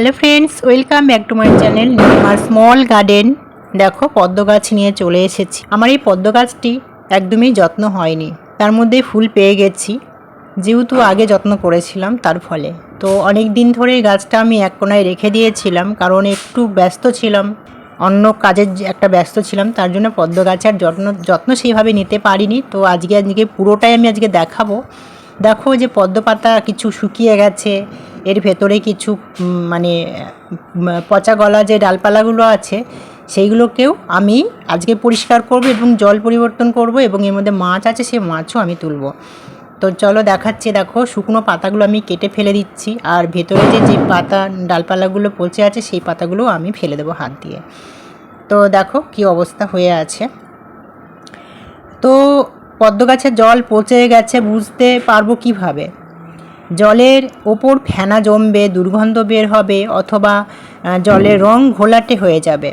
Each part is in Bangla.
Hello friends welcome back to my channel আমার স্মল গার্ডেন দেখো, পদ্ম গাছ নিয়ে চলে এসেছি। আমার এই পদ্ম গাছটি একদমই যত্ন হয়নি। তার মধ্যে ফুল পেয়ে গেছি। যেহেতু আগে যত্ন করেছিলাম, তার ফলে। তো অনেক দিন ধরে গাছটা আমি এক কোনায় রেখে দিয়েছিলাম, কারণ একটু ব্যস্ত ছিলাম, অন্য কাজের একটা ব্যস্ত ছিলাম, তার জন্য পদ্ম গাছের যত্ন যত্ন সেইভাবে নিতে পারিনি। তো আজকে আজকে পুরোটাই আমি আজকে দেখাবো। দেখো যে পদ্ম পাতা কিছু শুকিয়ে গেছে এর ভেতরে কিছু মানে পচা গলা যে ডালপালাগুলো আছে, সেইগুলোকেও আমি আজকে পরিষ্কার করব এবং জল পরিবর্তন করব এবং এর মধ্যে মাছ আছে সেই মাছও আমি তুলব। তো চলো দেখাচ্ছি, দেখো, শুকনো পাতাগুলো আমি কেটে ফেলে দিচ্ছি আর ভেতরে যে যে পাতা, ডালপালাগুলো পচে আছে, সেই পাতাগুলো আমি ফেলে দেবো হাত দিয়ে। তো দেখো কি অবস্থা হয়ে আছে। তো পদ্ম গাছের জল পচে গেছে, বুঝতে পারব কীভাবে? জলের ওপর ফেনা জমবে, দুর্গন্ধ বের হবে অথবা জলের রং ঘোলাটে হয়ে যাবে।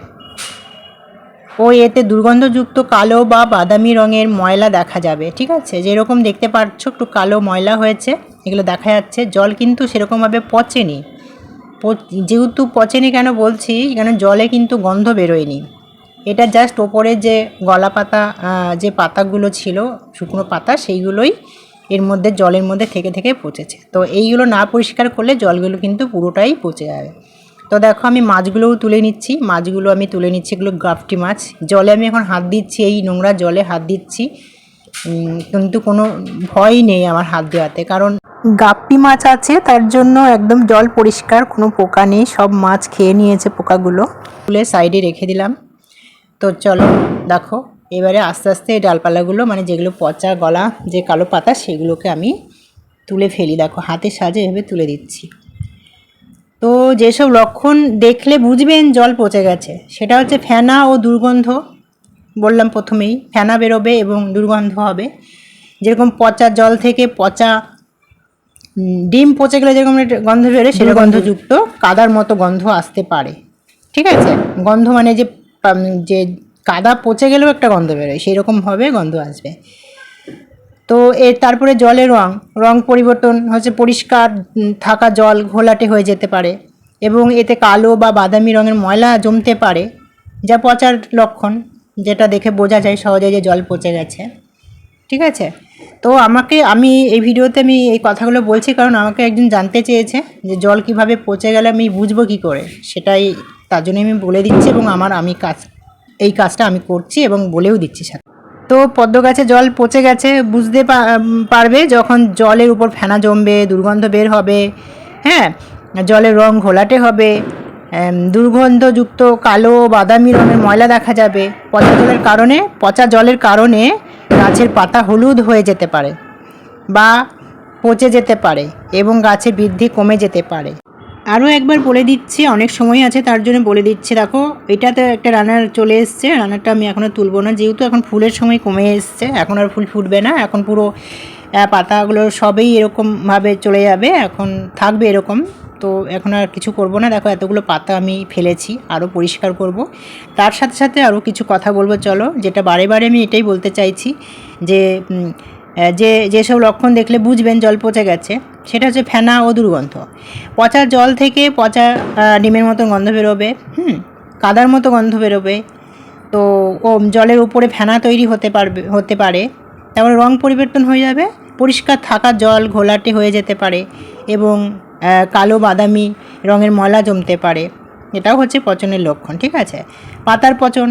ও এতে দুর্গন্ধযুক্ত কালো বা বাদামি রঙের ময়লা দেখা যাবে, ঠিক আছে? যেরকম দেখতে পাচ্ছ, একটু কালো ময়লা হয়েছে, এগুলো দেখা যাচ্ছে। জল কিন্তু সেরকমভাবে পচেনি। যেহেতু পচেনি কেন বলছি? কেন জলে কিন্তু গন্ধ বেরোয়নি। এটা জাস্ট ওপরে যে গলা পাতা যে পাতাগুলো ছিল, শুকনো পাতা, সেইগুলোই এর মধ্যে জলের মধ্যে থেকে থেকে পচেছে। তো এইগুলো না পরিষ্কার করলে জলগুলো কিন্তু পুরোটাই পচে যাবে। তো দেখো আমি মাছগুলোও তুলে নিচ্ছি। মাছগুলো আমি তুলে নিচ্ছি এগুলো গাফটি মাছ। জলে আমি এখন হাত দিচ্ছি, এই নোংরা জলে হাত দিচ্ছি। কিন্তু কোনো ভয় নেই আমার হাত দেওয়াতে। কারণ গাপ্পি মাছ আছে, তার জন্য একদম জল পরিষ্কার, কোনো পোকা নেই। সব মাছ খেয়ে নিয়েছে পোকাগুলো। তুলে সাইডে রেখে দিলাম। তো চলো, দেখো। এবারে আস্তে আস্তে এই ডালপালাগুলো মানে যেগুলো পচা গলা যে কালো পাতা, সেগুলোকে আমি তুলে ফেলি। দেখো, হাতের সাহায্যে এভাবে তুলে দিচ্ছি। তো যেসব লক্ষণ দেখলে বুঝবেন জল পচে গেছে, সেটা হচ্ছে ফেনা ও দুর্গন্ধ। বললাম প্রথমেই, ফেনা বেরোবে এবং দুর্গন্ধ হবে। যেরকম পচা জল থেকে পচা ডিম পচে গেলে যেরকম গন্ধ বেরোয় সেটা গন্ধযুক্ত কাদার মতো গন্ধ আসতে পারে। ঠিক আছে? গন্ধ মানে যে যে কাদা পচে গেলেও একটা গন্ধ বেরোয় সেই রকমভাবে গন্ধ আসবে। তো এর তারপরে জলের রং রং পরিবর্তন হচ্ছে পরিষ্কার থাকা জল ঘোলাটে হয়ে যেতে পারে এবং এতে কালো বা বাদামি রঙের ময়লা জমতে পারে, যা পচার লক্ষণ, যেটা দেখে বোঝা যায় সহজে যে জল পচে গেছে। ঠিক আছে? তো আমাকে, আমি এই ভিডিওতে আমি এই কথাগুলো বলছি কারণ আমাকে একজন জানতে চেয়েছে যে জল কীভাবে পচে গেলে আমি বুঝব কি করে, সেটাই তার জন্য আমি বলে দিচ্ছি এবং আমার, আমি কাজ এই কাজটা আমি করছি এবং বলেও দিচ্ছি সাথে তো পদ্ম গাছে জল পচে গেছে, বুঝতে পারবে যখন জলের উপর ফেনা জমবে, দুর্গন্ধ বের হবে হ্যাঁ জলের রং ঘোলাটে হবে দুর্গন্ধযুক্ত কালো বাদামি রঙের ময়লা দেখা যাবে। পচা জলের কারণে, পচা জলের কারণে গাছের পাতা হলুদ হয়ে যেতে পারে বা পচে যেতে পারে এবং গাছে বৃদ্ধি কমে যেতে পারে। আরও একবার বলে দিচ্ছি, অনেক সময় আছে, তার জন্য বলে দিচ্ছি। দেখো, এটাতে একটা রানার চলে এসছে রানারটা আমি এখনও তুলবো না, যেহেতু এখন ফুলের সময় কমে এসছে, এখন আর ফুল ফুটবে না, এখন পুরো পাতাগুলো সবেই এরকমভাবে চলে যাবে, এখন থাকবে এরকম, তো এখন আর কিছু করব না। দেখো, এতগুলো পাতা আমি ফেলেছি আরও পরিষ্কার করব। তার সাথে সাথে আরও কিছু কথা বলব, চলো, যেটা বারে বারে আমি এটাই বলতে চাইছি যে যে যেসব লক্ষণ দেখলে বুঝবেন জল পচে গেছে, সেটা হচ্ছে ফেনা ও দুর্গন্ধ। পচা জল থেকে পচা ডিমের মতো গন্ধ বেরোবে, হুম, কাদার মতো গন্ধ বেরোবে, তো, ও জলের উপরে ফেনা তৈরি হতে পারবে, হতে পারে, তারপরে রং পরিবর্তন হয়ে যাবে, পরিষ্কার থাকা জল ঘোলাটে হয়ে যেতে পারে এবং কালো বাদামি রঙের ময়লা জমতে পারে। এটাও হচ্ছে পচনের লক্ষণ, ঠিক আছে? পাতার পচন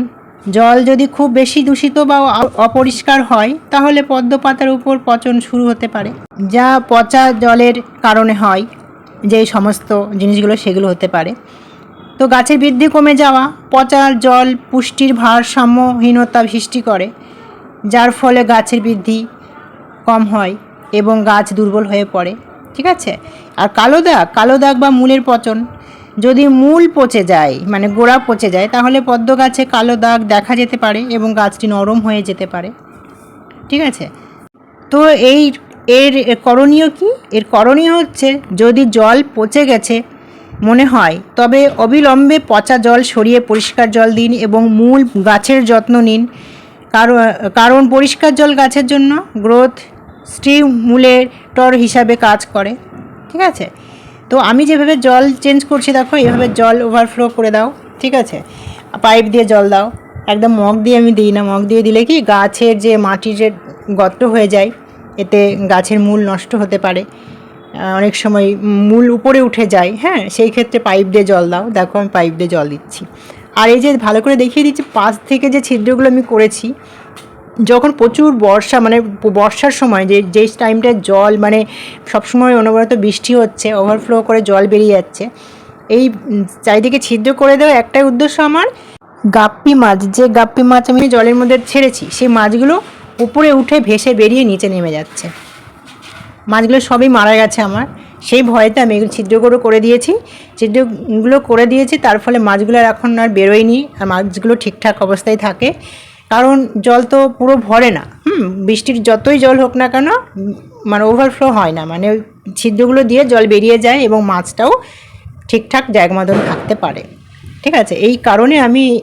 জল যদি খুব বেশি দূষিত বা অপরিষ্কার হয়, তাহলে পদ্ম পাতার উপর পচন শুরু হতে পারে, যা পচা জলের কারণে হয়, যে সমস্ত জিনিসগুলো সেগুলো হতে পারে। তো গাছের বৃদ্ধি কমে যাওয়া, পচা জল পুষ্টির ভারসাম্যহীনতা সৃষ্টি করে, যার ফলে গাছের বৃদ্ধি কম হয় এবং গাছ দুর্বল হয়ে পড়ে, ঠিক আছে? আর কালো দাগ কালো দাগ বা মূলের পচন যদি মূল পচে যায় মানে গোড়া পচে যায়, তাহলে পদ্ম গাছে কালো দাগ দেখা যেতে পারে এবং গাছটি নরম হয়ে যেতে পারে। ঠিক আছে? তো এই, এর করণীয় কি? এর করণীয় হচ্ছে যদি জল পচে গেছে, মনে হয়, তবে অবিলম্বে পচা জল সরিয়ে পরিষ্কার জল দিন এবং মূল গাছের যত্ন নিন। কারণ কারণ পরিষ্কার জল গাছের জন্য গ্রোথ স্টিমুলেটর হিসাবে কাজ করে। ঠিক আছে? তো আমি যেভাবে জল চেঞ্জ করছি, দেখো, এভাবে জল ওভারফ্লো করে দাও, ঠিক আছে? পাইপ দিয়ে জল দাও। একদম মগ দিয়ে আমি দিই না। মগ দিয়ে দিলে কি, গাছের যে মাটির যে গর্ত হয়ে যায়, এতে গাছের মূল নষ্ট হতে পারে। অনেক সময় মূল উপরে উঠে যায় হ্যাঁ? সেই ক্ষেত্রে পাইপ দিয়ে জল দাও। দেখো, আমি পাইপ দিয়ে জল দিচ্ছি। আর এই যে ভালো করে দেখিয়ে দিচ্ছি, পাশ থেকে যে ছিদ্রগুলো আমি করেছি যখন প্রচুর বর্ষা মানে বর্ষার সময় যে, যেই টাইমটায় জল মানে সবসময় অনবরত বৃষ্টি হচ্ছে ওভারফ্লো করে জল বেরিয়ে যাচ্ছে, এই চারিদিকে ছিদ্র করে দেওয়া একটাই উদ্দেশ্য আমার, গাপ্পি মাছ, যে গাপ্পি মাছ আমি জলের মধ্যে ছেড়েছি, সেই মাছগুলো উপরে উঠে ভেসে বেরিয়ে নিচে নেমে যাচ্ছে। মাছগুলো সবই মারা গেছে আমার, সেই ভয়েতে আমি এগুলো ছিদ্রগুলো করে দিয়েছি। ছিদ্রগুলো করে দিয়েছি, তার ফলে মাছগুলো এখন আর বেরোয়নি, আর মাছগুলো ঠিকঠাক অবস্থায় থাকে। কারণ জল তো পুরো ভরে না। হুম, বৃষ্টির যতই জল হোক না কেন মানে ওভারফ্লো হয় না। মানে ওই ছিদ্রগুলো দিয়ে জল বেরিয়ে যায় এবং মাছটাও ঠিকঠাক জায়গা মতন থাকতে পারে। ঠিক আছে? এই কারণে আমি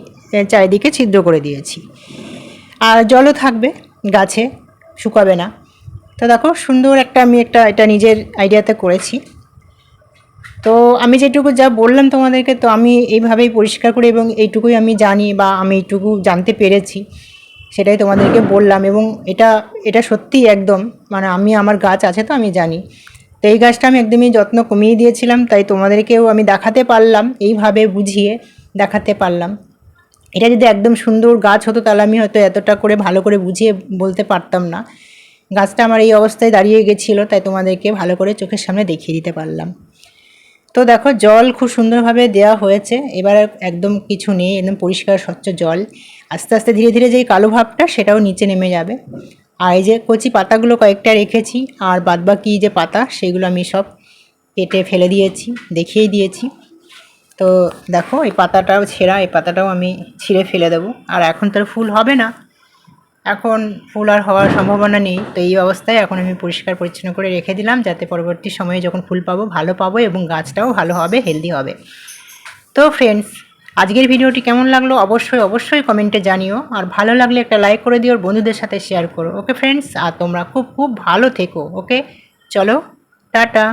চারিদিকে ছিদ্র করে দিয়েছি। আর জলও থাকবে গাছে, শুকাবে না। তো দেখো, সুন্দর একটা আমি একটা, এটা নিজের আইডিয়াতে করেছি। তো আমি যেটুকু যা বললাম তোমাদেরকে, তো আমি এইভাবেই পরিষ্কার করি এবং এইটুকুই আমি জানি বা আমি এইটুকু জানতে পেরেছি, সেটাই তোমাদেরকে বললাম এবং এটা এটা সত্যি একদম মানে আমি আমার গাছ আছে তো আমি জানি। তো এই গাছটা আমি একদমই যত্ন কমিয়ে দিয়েছিলাম, তাই তোমাদেরকেও আমি দেখাতে পারলাম, এইভাবে বুঝিয়ে দেখাতে পারলাম। এটা যদি একদম সুন্দর গাছ হতো, তাহলে আমি হয়তো এতটা করে ভালো করে বুঝিয়ে বলতে পারতাম না। গাছটা আমার এই অবস্থায় দাঁড়িয়ে গেছিল, তাই তোমাদেরকে ভালো করে চোখের সামনে দেখিয়ে দিতে পারলাম। তো দেখো, জল খুব সুন্দরভাবে দেওয়া হয়েছে। এবার একদম কিছু নেই, একদম পরিষ্কার, স্বচ্ছ জল। আস্তে আস্তে ধীরে ধীরে যেই কালো ভাবটা, সেটাও নিচে নেমে যাবে। আর এই যে কচি পাতাগুলো কয়েকটা রেখেছি, আর বাদবাকি যে পাতা, সেগুলো আমি সব কেটে ফেলে দিয়েছি, দেখিয়েই দিয়েছি। তো দেখো, এই পাতাটাও ছেঁড়া, এই পাতাটাও আমি ছিঁড়ে ফেলে দেবো। আর এখন তো আর ফুল হবে না। এখন ফুল আর হওয়ার সম্ভাবনা নেই। তো এই অবস্থায় এখন আমি পরিষ্কার পরিচ্ছন্ন করে রেখে দিলাম যাতে পরবর্তী সময়ে যখন ফুল পাবো, ভালো পাবো এবং গাছটাও ভালো হবে হেলদি হবে। তো ফ্রেন্ডস আজকের ভিডিওটি কেমন লাগল? অবশ্যই অবশ্যই কমেন্টে জানিও। আর ভালো লাগলে একটা লাইক করে দিও আর বন্ধুদের সাথে শেয়ার করো। ওকে ফ্রেন্ডস আর তোমরা খুব খুব ভালো থেকো। ওকে চলো, টাটা।